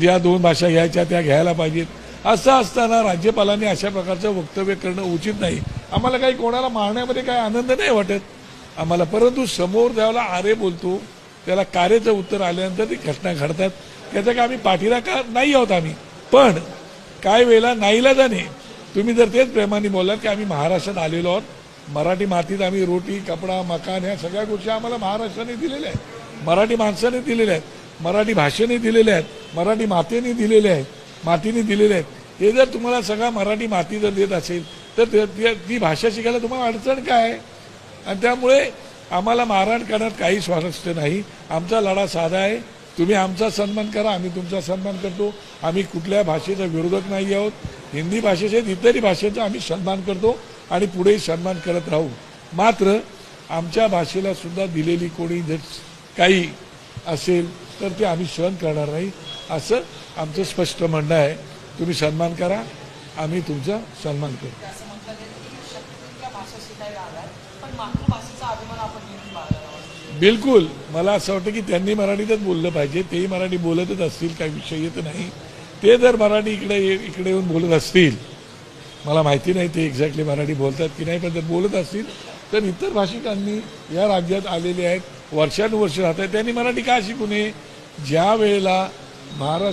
ज्या दोन भाषा घ्यायच्या त्या घ्यायला पाहिजेत. असं असताना राज्यपालांनी अशा प्रकारचं वक्तव्य करणं उचित नाही. आम्हाला काही कोणाला मारण्यामध्ये काही आनंद नाही वाटत. आम्हाला परंतु समोर ज्यावेळेला आरे बोलतो त्याला कार्याचं उत्तर आल्यानंतर ती घटना घडतात. त्याचा काय आम्ही पाठीला का नाही आहोत आम्ही. पण काय वेळेला जाणे. तुम्ही जर तेच प्रेमाने बोललात की आम्ही महाराष्ट्रात आलेलो आहोत. मराठी मातीत आम्ही रोटी कपडा मकान ह्या सगळ्या गोष्टी आम्हाला महाराष्ट्राने दिलेल्या आहेत. मराठी माणसाने दिलेल्या आहेत. मराठी भाषेने दिलेल्या आहेत. मराठी मातेने दिलेले आहेत. मातीने दिलेले आहेत. हे जर तुम्हाला सगळा मराठी माती जर देत असेल तर ते- ती भाषा शिकायला तुम्हाला अडचण काय? आहे आणि त्यामुळे आम्हाला मारहाण करण्यात काही स्वारस्य नाही. आमचा लढा साधा आहे. तुम्ही आमचा सन्मान करा आम्ही तुमचा सन्मान करतो. आम्ही कुठल्या भाषेचा विरोधक नाही आहोत. हिंदी भाषेचे इतरही भाषेचा आम्ही सन्मान करतो आणि पुढेही सन्मान करत राहू. मात्र आमच्या भाषेला सुद्धा दिलेली कोणी जर काही असेल तर ते आम्ही सहन करणार नाही. असं आमचं स्पष्ट म्हणणं आहे. तुम्ही सन्मान करा आम्ही तुमचा सन्मान करू. बिलकुल. मला असं वाटतं की त्यांनी मराठीतच बोललं पाहिजे. तेही मराठी बोलतच असतील काही विषय येत नाही. ते जर मराठी इकडे इकडे येऊन बोलत असतील मला माहिती नाही ते एक्झॅक्टली मराठी बोलतात की नाही पण जर बोलत असतील तर इतर भाषिकांनी या राज्यात आलेले आहेत वर्षानुवर्ष राहत आहेत. त्यांनी मराठी का शिकू नये? ज्या वेळेला Mara